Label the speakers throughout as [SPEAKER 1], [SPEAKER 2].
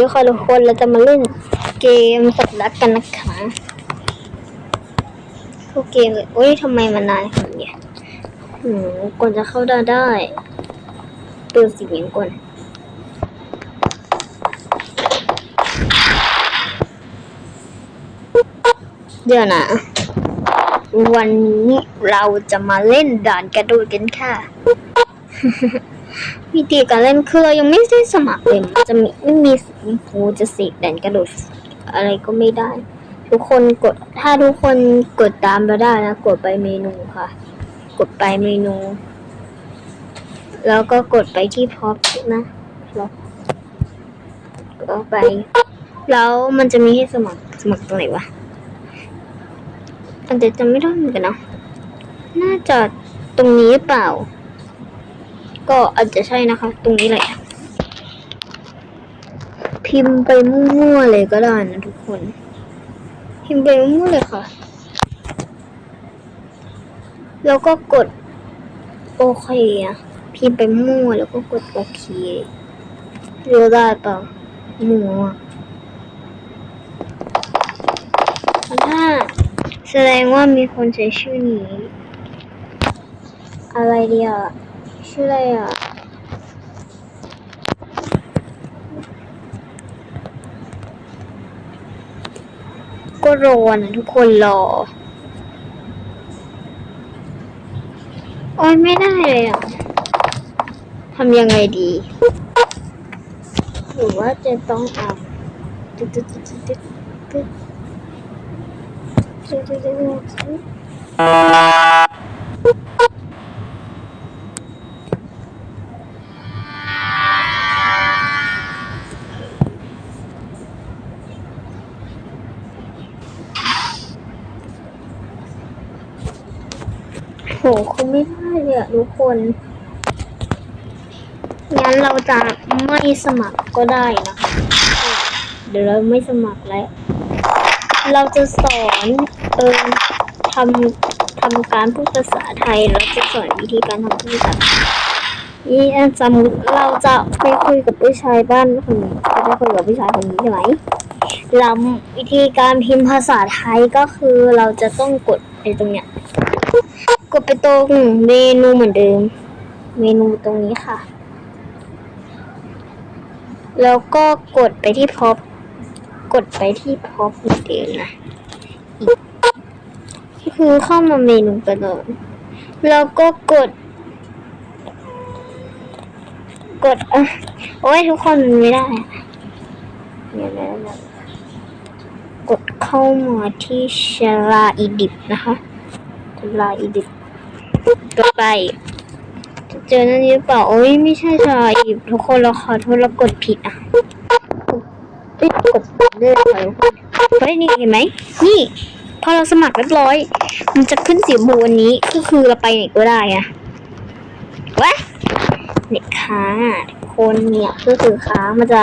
[SPEAKER 1] ดี๋ยวค่ะทุกคนเราจะมาเล่นเกมสัตว์รักกันนะคะเข้าเกมเลยโอ้ยทำไมมันนานขนาดนี้หืมก่อนจะเข้าได้ได้เปิดเสียงก่อนเดี๋ยวนะ วันนี้เราจะมาเล่นด่านกระโดดกันค่ะ วิธีการเล่นคือเรายังไม่ได้สมัครเลยจะมีไม่มีสีโูจะเสกด่านกระโดดอะไรก็ไม่ได้ ทุกคนกดถ้าทุกคนกดตามเราได้นะ กดไปเมนูค่ะ กดไปเมนู แล้วก็กดไปที่พ็อปนะแล้วก็ไป แล้วมันจะมีให้สมัครสมัครตรงไหนวะอันเดจำไม่ได้เหมือนกันเนาะน่าจะตรงนี้เปล่า ก็อาจจะใช่นะคะ ตรงนี้แหละ พิมพ์ไปมั่วๆเลยก็ได้นะทุกคน พิมพ์ไปมั่วๆเลยค่ะ แล้วก็กดโอเคอะพิมพ์ไปมั่วแล้วก็กดโอเคเรู้ได้เปล่ามั่วถ้าแสดงว่ามีคนใช้ชื่อนี้ อะไรเดียว ชื่ออะไรอะก็รอนะทุกคนรอ โอ้ยไม่ได้เลยอะทำยังไงดี หรือว่าจะต้องเอาตึ๊ดตึ๊ดตึ๊ดตึ๊ดตึ๊ดตึ๊ดตึ๊ดตึ๊ด ทุกคนงั้นเราจะไม่สมัครก็ได้นะคะ เดี๋ยวเราไม่สมัครแล้ว เราจะสอนเออทำทำการพูดภาษาไทย เราจะสอนวิธีการทำพูดภาษานี่อะสมมติเราจะไปคุยกับผู้ชายบ้านคนนี้จะไปคุยกับผู้ชายคนนี้ใช่ไหมเราวิธีการพิมพ์ภาษาไทยก็คือเราจะต้องกดไปตรงเนี้ย กดไปตรงเมนูเหมือนเดิม เมนูตรงนี้ค่ะ แล้วก็กดไปที่พอปกดไปที่พอปเหมือนเดิมนะอีกคือเข้ามาเมนูกระโดดแล้วก็กด กดอะโอ้ยทุกคนมันไม่ได้เนี่ยนะกดเข้ามาที่ชลาอีดิบนะคะชลาอีดิบ กดไปจะเจอนั่นนี้หรือเปล่าโอ้ยไม่ใช่ชาอีบทุกคนเราขอโทษเรากดผิดอะเอ้ยกดเลื่อนไปเฮ้ยนี่เห็นไหมนี่พอเราสมัครเรียบร้อย มันจะขึ้นสีชมพูอันนี้ก็คือเราไปไหนก็ได้อะวะเน็ตค้าคนเนี่ยก็คือค้ามันจะ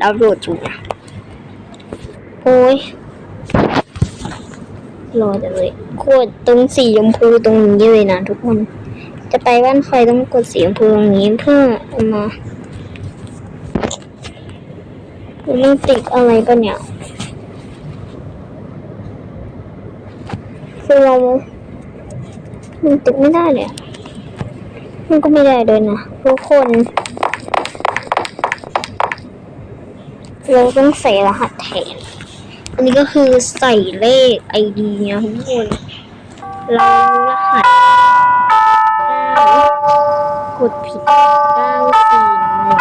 [SPEAKER 1] ดาวน์โหลดอยู่ะโอ้ย รอจังเลยกดตรงสีชมพูตรงนี้เลยนะทุกคน จะไปบ้านใครต้องกดสีชมพูตรงนี้เพื่อเอามามันติดอะไรปะเนี่ยคือเรามันติดไม่ได้เลยมันก็ไม่ได้เลยนะทุกคนเราต้องใส่รหัสแทน อันนี้ก็คือใส่เลขไอดีนะทุกคนเรารหัสเก้ากดผิดเก้าสี่หนึ่ง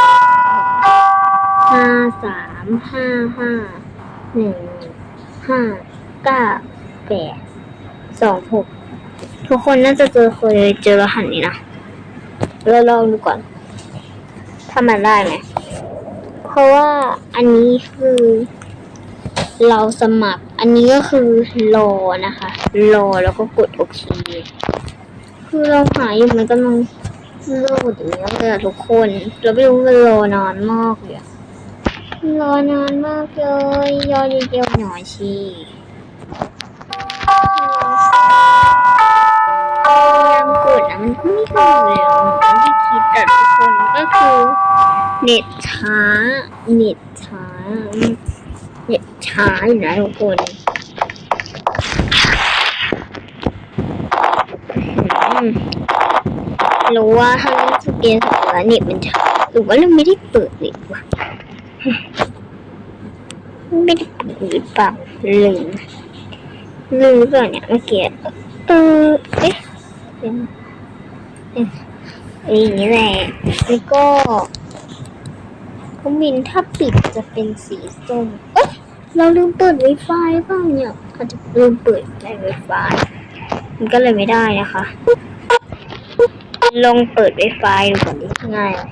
[SPEAKER 1] ห้าสามห้าห้าหนึ่งห้าเก้าแปดสองหกทุกคนน่าจะเจอเคยเจอรหัสนี้นะเราลองดูก่อนถ้ามันได้ไหมเพราะว่าอันนี้คือ เราสมัคร อันนี้ก็คือรอนะคะ รอแล้วก็กดโอเค คือเราหาอยู่มันกำลังโหลดอย่างเงี้ยเลยอะทุกคน เราไม่รู้มันรอนานมากเลยรอนานมากเลยยอดเดียวหน่อยสิพยายามกดนะมันก็ไม่กดเลยอะมันไม่คิดแต่ทุกคนก็คือ เน็ตช้า เน็ตช้า ช้าอยู่นะทุกคนรู้ว่าถ้าเล่นสเกนสองแล้วเน็ตมันช้าหรือว่าเราไม่ได้เปิดเลยวะไม่ได้เปิดหรือเปล่าลืมลืมหรือเปล่าเนี่ยเมื่อกี้เออเอ๊ะเดี๋ยวนเอ๊ะเอ้ยอย่างนี้แหละแล้วก็เขามินถ้าปิดจะเป็นสีส้มเอ๊ะ เราลืมเปิด Wi-Fi เปล่าเนี่ยอาจจะลืมเปิดใน Wi-Fi มันก็เลยไม่ได้นะคะ ลองเปิด Wi-Fi ดูก่อนดิง่ายเลย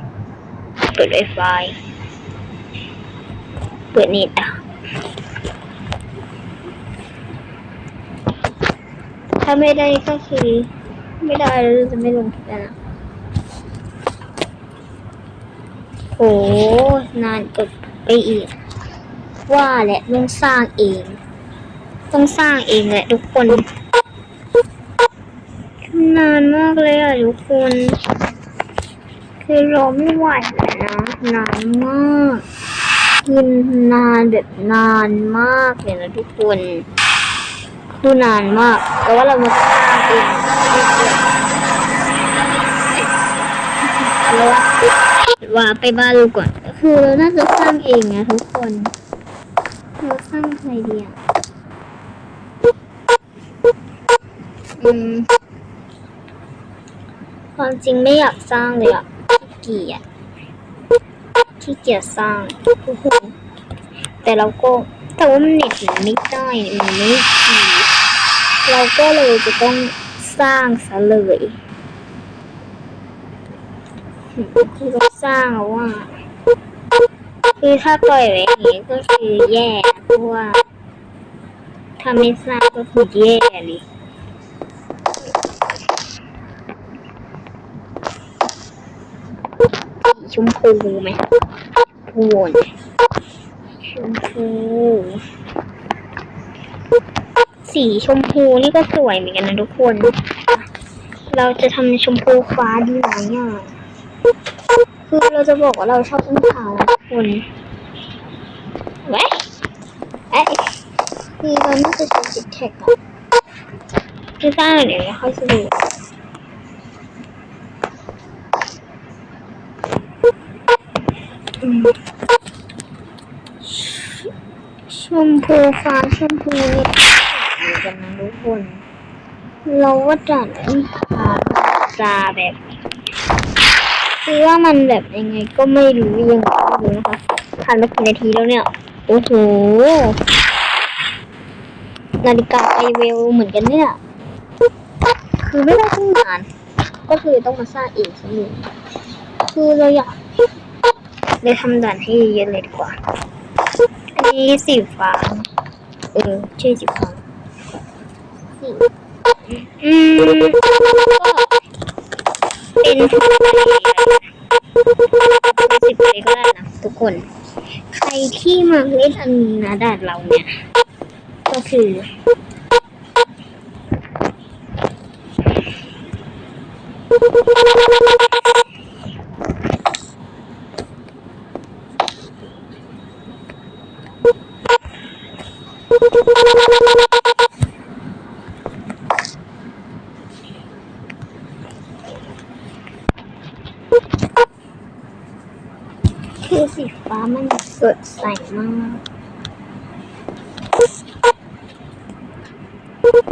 [SPEAKER 1] เปิด Wi-Fi เปิดเน็ตอะถ้าไม่ได้ก็คือไม่ได้เราจะไม่ลงคลิปแล้วนะโหนานกดไปอีก ว่าแหละต้องสร้างเอง ต้องสร้างเองแหละทุกคนนานมากเลยอะทุกคน คือรอไม่ไหวแล้วนะนานมากคือนานแบบนานมากเลยนะทุกคนคือนานมาก แต่ว่าเรามาสร้างเองเกินแล้วว่าว่าไปบ้านดูก่อน คือเราน่าจะสร้างเองนะทุกคน เราสร้างใครดีอะอืมความจริงไม่อยากสร้างเลยอะขี้เกียจขี้เกียจสร้างแต่เราก็แต่ว่ามันเน็ตมันไม่ได้มันไม่ดีเราก็เลยจะต้องสร้างซะเลยคือเราสร้างเอว่า คือถ้าปล่อยไว้อย่างนี้ก็คือแย่เพราะว่าถ้าไม่สร้างก็คือแย่เลยสีชมพูไหมพูนชมพูสีชมพูนี่ก็สวยเหมือนกันนะทุกคน เราจะทำชมพูฟ้าดีไหมอะ คือเราจะบอกว่าเราชอบต้นขาวนะทุกคนเว้ยเอ๊ะคือเราน่าจะใช้จิตแท็กอะคือสร้างเดี๋ยวค่อยสะดวกอืมชมพูฟ้าชมพูนี่เหมือนกันนะทุกคน เราว่าจัดทาตาแบบ คือว่ามันแบบยังไงก็ไม่รู้ยังไม่รู้นะคะผ่านมากี่นาทีแล้วเนี่ย โอ้โห นาฬิกาไอเวลเหมือนกันเนี่ย คือไม่ได้ตั้งนาน ก็คือต้องมาสร้างเองสักหนึ่งคือเราอยากเลยทำด่านให้เยอะเลยดีกว่า อันนี้สีฟ้า เออชื่อสีฟ้าสีอืมก็เป็นเคน ใครที่มาเล่นอันนี้นะด่าดเราเนี่ย ก็คือ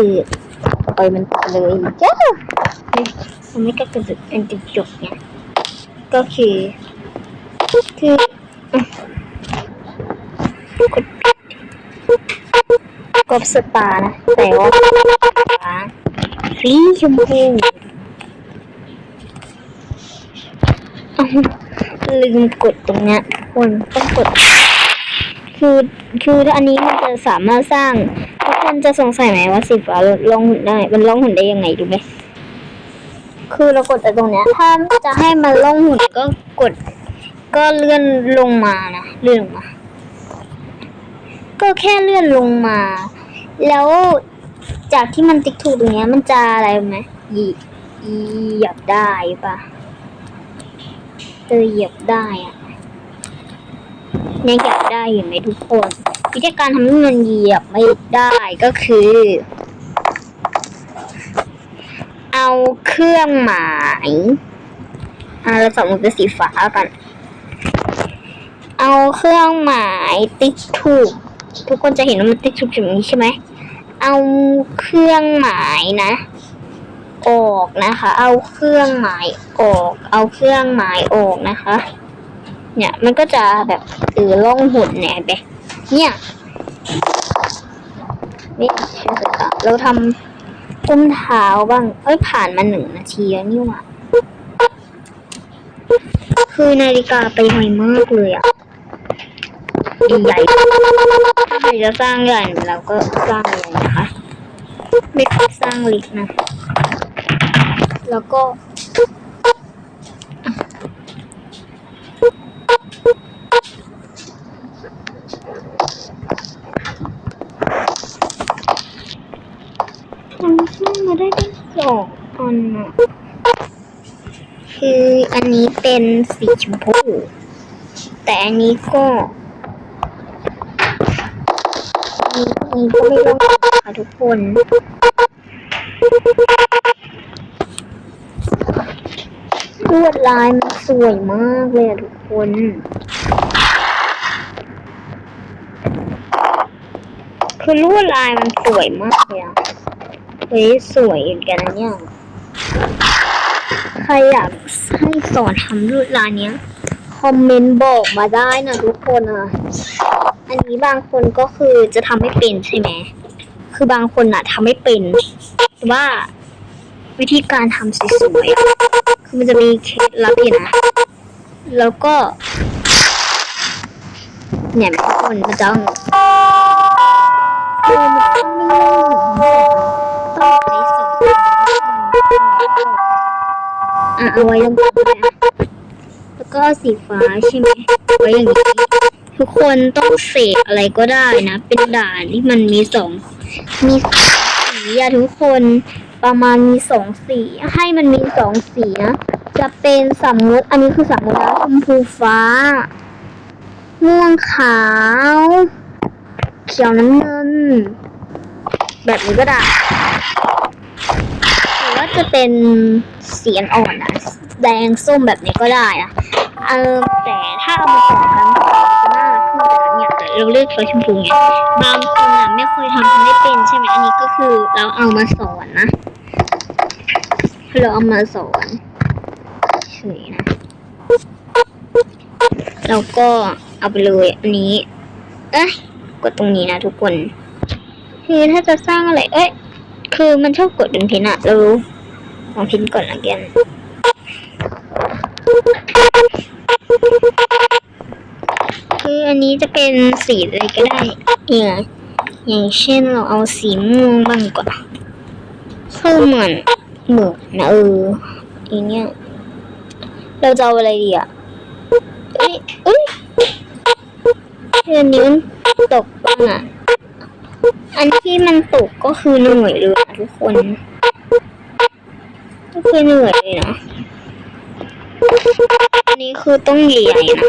[SPEAKER 1] คือปล่อยมันไปเลยจ้ามันไม่ก็กระจุกเป็นกระจกเนี่ยก็คือคืออ่กดสตานะแต่ว่าฟรีชมพูลืมกดตรงเนี้ยคนต้องกด คือคืออันนี้มันจะสามารถสร้าง ทุกคนจะสงสัยไหมว่าสีฟ้าลงหุ่นได้ มันลงหุ่นได้ยังไงดูไหมคือเรากดแต่ตรงเนี้ย ถ้าจะให้มันลงหุ่นก็กด ก็เลื่อนลงมานะเลื่อนลงมา ก็แค่เลื่อนลงมา แล้วจากที่มันติ๊กถูกตรงเนี้ย มันจะอะไรไหมเหยีเหยียบได้ปะจะเหยียบได้อะเนี่ยเหยียบได้เห็นไหมทุกคน วิธีการทำให้มันเหยียบไม่ได้ก็คือ เอาเครื่องหมายอ่าเราสมมติเป็นสีฟ้ากัน เอาเครื่องหมายติ๊กถูก ทุกคนจะเห็นว่ามันติ๊กถูกแบบนี้ใช่ไหมเอาเครื่องหมายนะออกนะคะ เอาเครื่องหมายออก เอาเครื่องหมายออกนะคะ เนี่ยมันก็จะแบบเออล่องหุ่นเนี่ยไป เนี่ยนี่ใช่สุดอะเราทำอุ้มเท้าบ้าง เอ้ยผ่านมาหนึ่งนาทีแล้วนี่หว่าคือนาฬิกาไปไวมากเลยอะดีใหญ่ถ้าใครจะสร้างใหญ่เราก็สร้างใหญ่นะคะ ไม่เคยสร้างเล็กนะ แล้วก็ ทำขึ้นมา ได้ตั้สองอันอะคืออันนี้เป็นสีชมพู แต่อันนี้ก็อันนี้ก็ไม่ต้องค่ะทุกคนลวดลายมันสวยมากเลยอะทุกคนคือลวดลายมันสวยมากเลยอะ เฮ้ยสวยเหมือนกันนะเนี่ย ใครอยากให้สอนทำลวดลายเนี้ย คอมเมนต์บอกมาได้นะทุกคนอะ อันนี้บางคนก็คือจะทำไม่เป็นใช่ไหม คือบางคนอะทำไม่เป็น แต่ว่าวิธีการทำสวยๆ คือมันจะมีเคล็ดลับอยู่นะ แล้วก็ เนี่ยทุกคนมันจะต้องคือมันต้อง ไม่ลื่นต้องใช้สองอะเอาไว้ตรงกลางนะแล้วก็สีฟ้าใช่ไหมไว้อย่างนี้ทุกคนต้องเสกอะไรก็ได้นะ เป็นด่านที่มันมีสองมีสีอะทุกคนประมาณมีสองสีให้มันมีสองสีนะจะเป็นสมมติอันนี้คือสมมตินะชมพูฟ้า ม่วงขาว เขียวน้ำเงิน แบบนี้ก็ได้ หรือว่าจะเป็นเสียงอ่อนอะแดงส้มแบบนี้ก็ได้อะเออแต่ถ้าเอามาต่อกันจะน่ารักขึ้นแต่เนี่ยแต่เราเลือกสีชมพูไงบางคนอะไม่เคยทำไม่เป็นใช่ไหมอันนี้ก็คือเราเอามาสอนนะเราเอามาสอนเฉยนะแล้วก็เอาไปเลยอันนี้ เอ้ยกดตรงนี้นะทุกคน คือถ้าจะสร้างอะไร เอ้ย คือมันชอบกดดึงพินอะเรารู้ลองพินก่อนละกันคืออันนี้จะเป็นสีอะไรก็ได้อย่างอย่างเช่นเราเอาสีม่วงบ้างดีกว่อนคือเหมือนเหมือนนะเอออย่างเงี้ยเราจะเอาอะไรดีอะเอ้ยเอ้ยอันนี้มันตกบ้างอะ อันที่มันตกก็คือเหนื่อยเลยทุกคน ก็คือเหนื่อยเลยนะอันนี้คือต้องใหญ่ๆนะ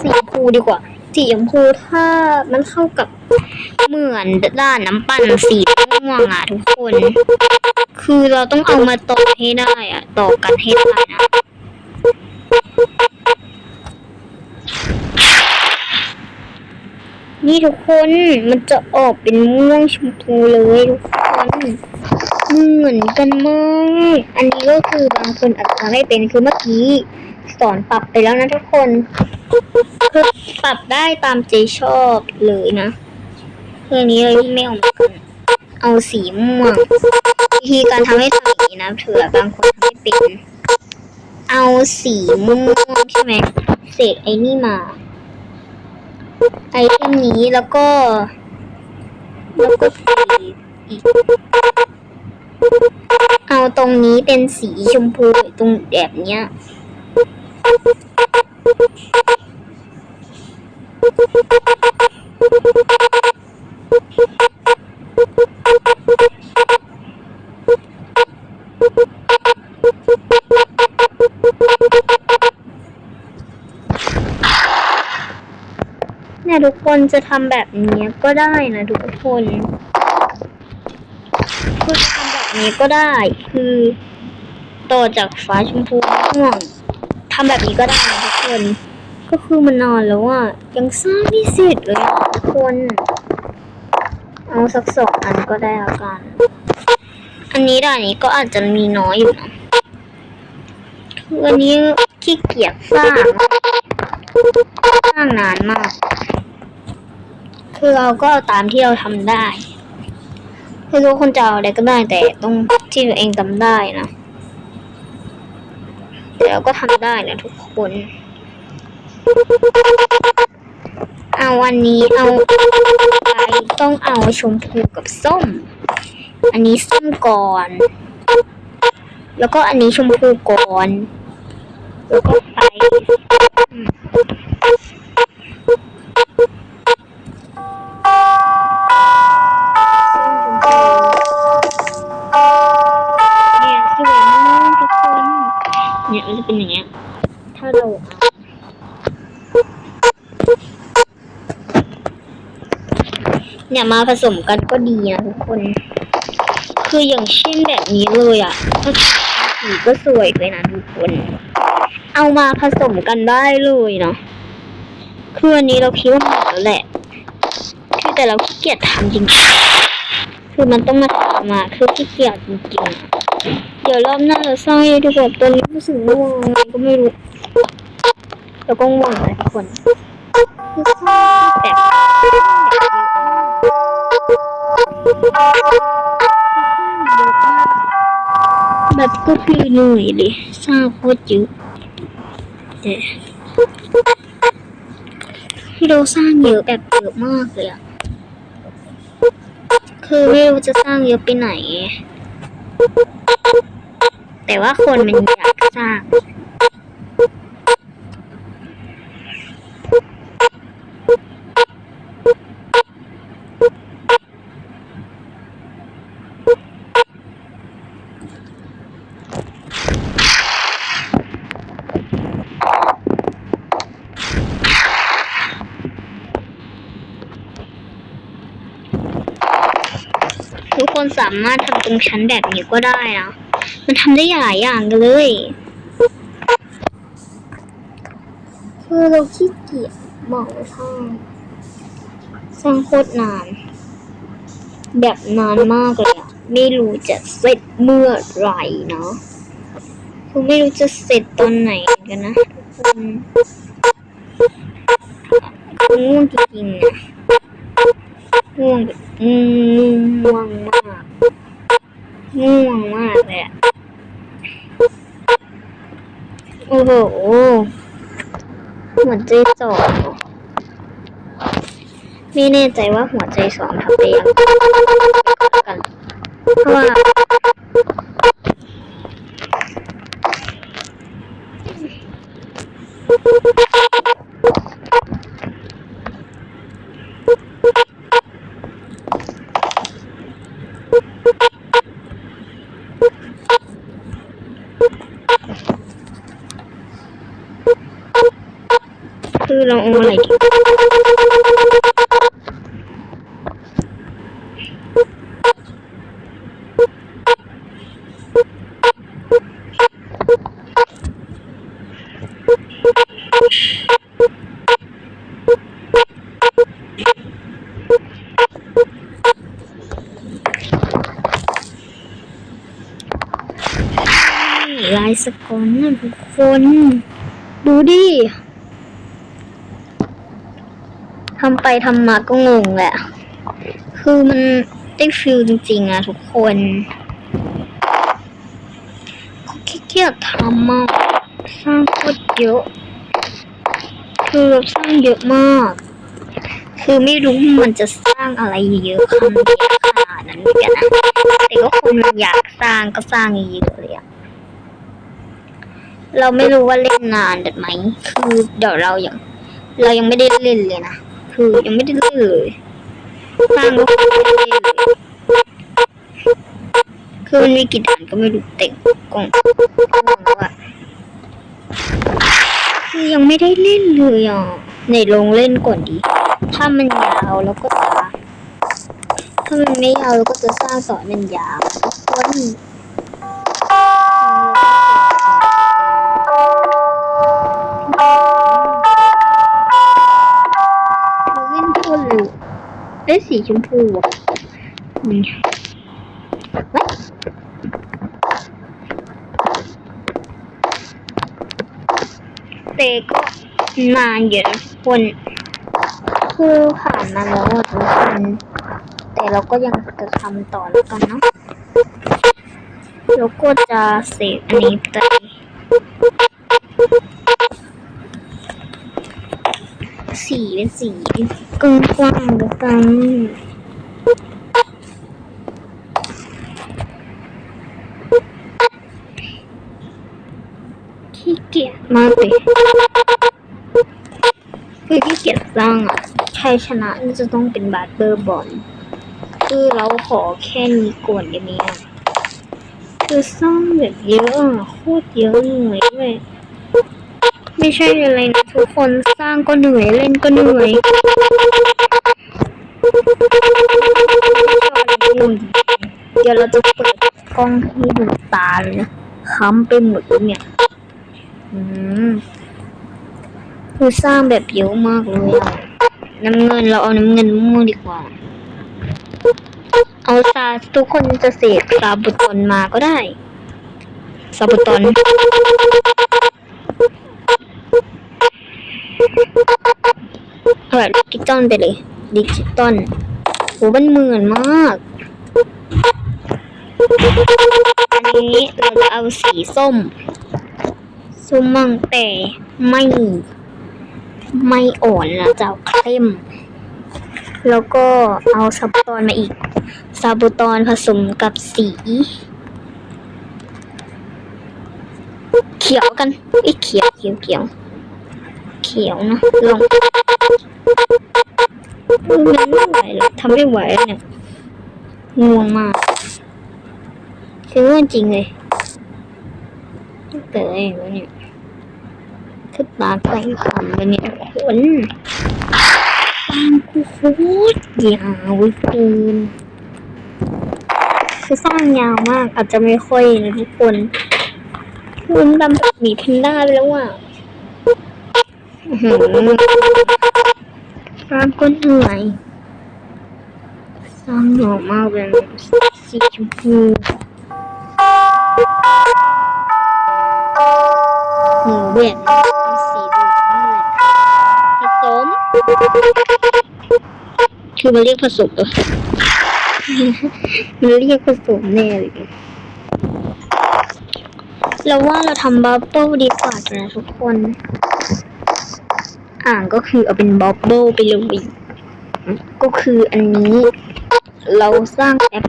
[SPEAKER 1] สีชมพูดีกว่าสีชมพูถ้ามันเข้ากับเหมือนด้านน้ำปั่นสี ม่วงอะทุกคน คือเราต้องเอามาต่อให้ได้อะ ต่อกันให้ได้นะนี่ทุกคนมันจะออกเป็นม่วงชมพูเลยทุกคนเหมือนกันมากอันนี้ก็คือบางคนอาจจะทำไม่เป็นคือเมื่อกี้สอนปรับไปแล้วนะทุกคนคือปรับได้ตามใจชอบเลยนะเรื่องนี้เลยไม่ออกมากัน เอาสีม่วง วิธีการทำให้ทำอย่างนี้นะเผื่อบางคนทำไม่เป็น เอาสีม่วงใช่ไหมเสกไอ้นี่มา ไอเทมนี้แล้วก็ แล้วก็สีอีก เอาตรงนี้เป็นสีชมพูตรงแบบเนี้ย คนจะทำแบบนี้ก็ได้นะทุกคนคือจะทำแบบนี้ก็ได้ คือต่อจากฟ้าชมพูม่วงทำแบบนี้ก็ได้นะทุกคน ก็คือมันนอนแล้วอะยังสร้างไม่เสร็จเลยทุกคน เอาสักสองอันก็ได้ละกัน อันนี้ด่านนี้ก็อาจจะมีน้อยอยู่นะคืออันนี้ขี้เกียจสร้างสร้างนานมาก คือเราก็ตามที่เราทำได้คือทุกคนจะเอาอะไรก็ได้แต่ต้องที่ตัวเองทำได้นะ แต่เราก็ทำได้นะทุกคน เอาวันนี้เอาไปต้องเอาชมพูกับส้ม อันนี้ส้มก่อน แล้วก็อันนี้ชมพูก่อน แล้วก็ไป เนี่ยมาผสมกันก็ดีนะทุกคน คืออย่างเช่นแบบนี้เลยอะถ้าสีก็สวยด้วยนะทุกคน เอามาผสมกันได้เลยเนาะคืออันนี้เราคิดว่าหมาะแล้วแหละคือแต่เราขี้เกียจทำจริงๆคือมันต้องมาทำมาคือขี้เกียจจริงๆเดี๋ยวรอบหน้าเราสร้างเองดีกว่าตอนนี้รู้สึกง่วงไงก็ไม่รู้แล้วก็ง่วงนะทุกคนแบบ แบบก็คือเหนื่อยเลยสร้างโคตรเยอะแต่ที่เราสร้างเยอะแบบเยอะมากเลยอะคือไม่รู้จะสร้างเยอะไปไหน แต่ว่าคนมันอยากสร้าง สามารถทำตรงชั้นแบบนี้ก็ได้นะ มันทำได้หลายอย่างกันเลยคือเราขี้เกียจบอกเลยสร้างสร้างโคตรนาน แบบนานมากเลยอะไม่รู้จะเสร็จเมื่อไหร่เนาะคือไม่รู้จะเสร็จตอนไหนกันนะทุกคนคือง่วงจริงๆนะง่วงมง่วงมาก ง่วงมากเลยโอ้โห หัวใจสองไม่แน่ใจว่าหัวใจสองทำไปยังกันเพราะว่าคือเราเอาอะไรดีนี่ลายสกอตนะทุกคน ดูดิ ทำไปทำมาก็งงแหละ คือมันได้ฟิลจริงๆอะทุกคนขี้เกียจทำมากสร้างโคตรเยอะ คือเราสร้างเยอะมาก คือไม่รู้มันจะสร้างอะไรเยอะขนาดนั้นเอนกันนะแต่ก็คงอยากสร้างก็สร้างเยอะเลยอะเราไม่รู้ว่าเล่นนานเด็ดไหม คือเดี๋ยวเรายัง เรายังไม่ได้เล่นเลยนะ คือยังไม่ได้เล่นเลยสร้างก็ไม่ได้เล่นเลยคือมันมีกี่ด่านก็ไม่รู้เต็งกล่องกล่องแล้วอะคือยังไม่ได้เล่นเลยอะในลงเล่นก่อนดี ถ้ามันยาวแล้วก็จะถ้ามันไม่ยาวเราก็จะสร้างต่อให้มันยาวทุกคนเรา สีชมพูอะนี่ไว้แต่ก็นานอยู่นะคนคือผ่านมาแล้วทุกคนแต่เราก็ยังจะทำต่อแล้วกันเนาะแล้วก็จะเสกอันนี้ไปสีเป็นสี กว้างๆแล้วกันขี้เกียจมากเลยคือขี้เกียจสร้างอะใครชนะนี่จะต้องเป็นบาร์เบอร์บอลคือเราขอแค่นี้ก่อนอย่างนี้อะคือสร้างแบบเยอะอะโคตรเยอะเหนื่อยเลย ไม่ใช่อะไรนะทุกคนสร้างก็เหนื่อยเล่นก็เหนื่อยเดี๋ยวเราจะเปิดกล้องให้ดูตาเลยนะค้ำไปหมดเลยเนี่ยอืมคือสร้างแบบเยอะมากเลยอะน้ำเงินเราเอาน้ำเงินม่วงดีกว่า เอาซาทุกคนจะเสกซาบุตอนมาก็ได้ซาบุตอ แบบดิจิตอลไปเลย ดิจิตอลโหมันเหมือนมาก อันนี้เราจะเอาสีส้ม ส้มมังแต่ไม่ไม่อ่อนนะจะเอาเข้ม แล้วก็เอาซาบูตอนมาอีก ซาบูตอนผสมกับสี เขียวกันอีเขียวเขียวเขียวเขียวนะลง มันไม่ไหวแล้วทำไม่ไหวแล้วเนี่ยง่วงมากคือเรื่องจริงเลยเกิดอะไรวะเนี่ยคือตาใกล้ขำเลยเนี่ยทุกคนตามกูโคตรยาวเกินคือสร้างยาวมาก อาจจะไม่ค่อยนะทุกคนคือมันดำแบบหมีแพนด้าไปแล้วอะ อื้อหือสร้างก็เหนื่อยสร้างหน่อมากเลยสีชมพูหูเวียนเป็นสีเหลืองนั่นแหละผสม คือมันเรียกผสมเหรอมันเรียกผสมแน่เลยเราว่าเราทำบับเบิ้ลดีกว่านะทุกคน อ่างก็คือเอาเป็นบับเบิ้ลไปเลยก็คืออันนี้ เราสร้างแอป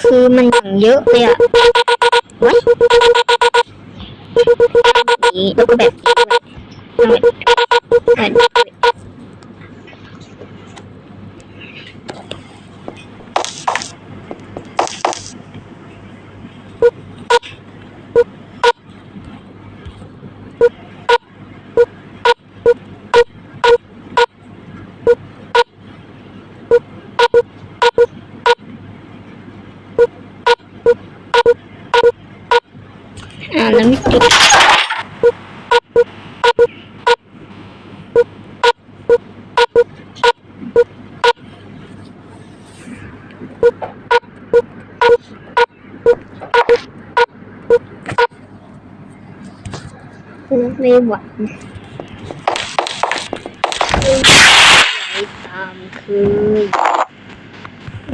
[SPEAKER 1] คือมันอย่างเยอะเลยอะไว้แบบนี้แล้วก็แบบนี้ด้วยแบบนี้ด้วยอ่าแล้วไม่ติด ไม่ไหวไหวตามเคย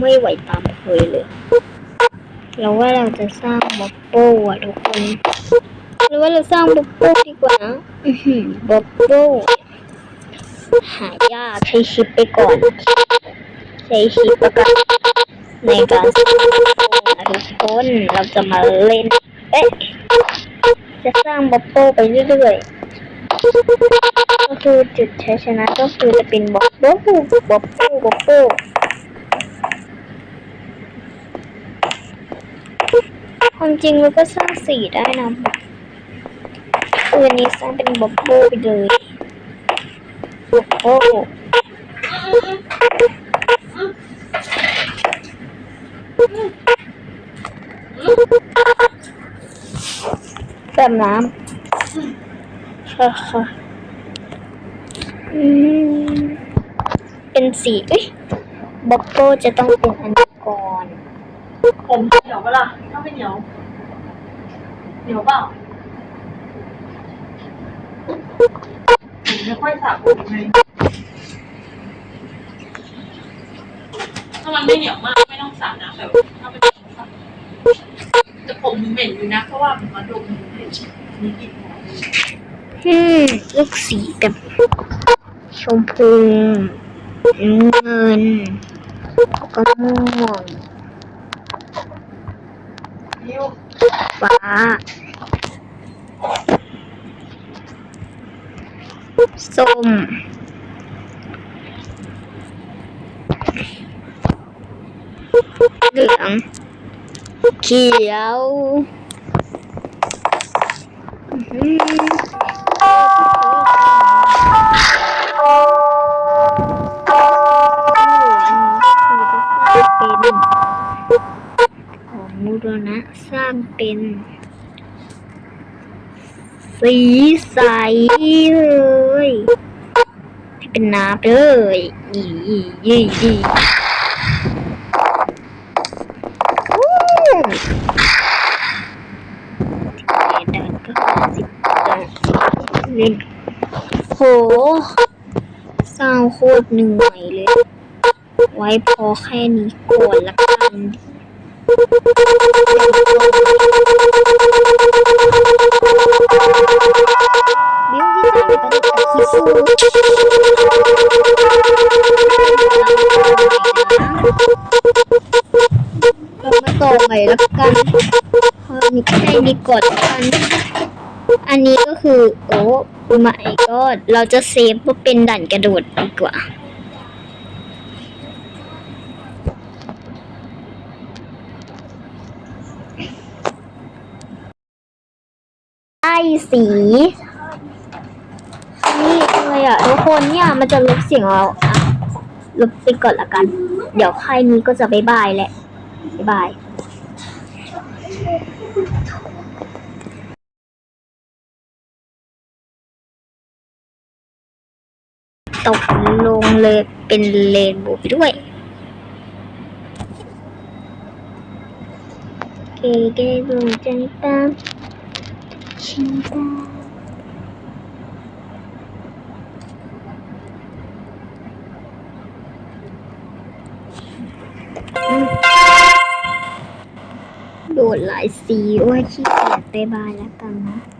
[SPEAKER 1] ไม่ไหวตามเคยเลยเราว่าเราจะสร้างบับเบิ้อะทุกคนเราว่าเราสร้างบับเบิ้ดีกว่านะอือหือบับเบิ้หายากใช้ชิปไปก่อน ใช้ชิปประกันในการสร้างบับเบิ้ลนะทุกคนเราจะมาเล่น เอ๊ะ จะสร้างบับเบิ้ลไปเรื่อยๆ ก็คือจุดชัยชนะก็คือจะเป็นบับเบิ้ลบับเบิ้ลบับเบิ้ลความจริงเราก็สร้างสีได้นะคืออันนี้สร้างเป็นบับเบิ้ลไปเลยบับเบิ้ล แบบน้ำค่ะค่ะอืมเป็นสีเอ้ยบับเบิ้จะต้องเป็นอันนี้ก่อน
[SPEAKER 2] ผมเหนียวปะล่ะถ้าไม่เหนียว เหนียวเปล่าผมไม่ค่อยสระผมไงถ้ามันไม่เหนียวมากไม่ต้องสระนะแต่ถ้าเป็น แต่ผมมันเหม็นอยู่นะเพราะว่ามันมาดมมันเหม็นมีกลิ่นหอม
[SPEAKER 1] อืมลูกสีแบบชมพูเงินก็ม่วง
[SPEAKER 2] นิ้ว
[SPEAKER 1] ฟ้าส้มเหลือง เขียวอื้อหือเป็นของมูรณะสร้างเป็น สีใสเลยเป็นน้ำเลยยี่ยี่ยี่ยี่อู้สิบเอ็ดก็สิบแปด เล่นโหสร้างโคตรเหนื่อยเลย ไว้พอแค่นี้ก่อนละกันบิวที่สร้างเป็นอาคิฟูเรามาต่อใหม่ละกันพอมีแค่นี้ก่อนละกัน อันนี้ก็คือโอ้ไม่ก็เราจะเซฟว่าเป็นด่านกระโดดดีกว่า ไอ้สี นี่เลยอะทุกคนเนี่ยมันจะลบเสียงเราลบไปก่อนละกัน เดี๋ยวค่ายนี้ก็จะบายบายแหละบายบาย ตกลงเลยเป็นเลนโบว์ไปด้วยเก๋เก๋ดูจังตามชินตาโดดหลายสีว่าขี้เกียจไปบายแล้วกันนะ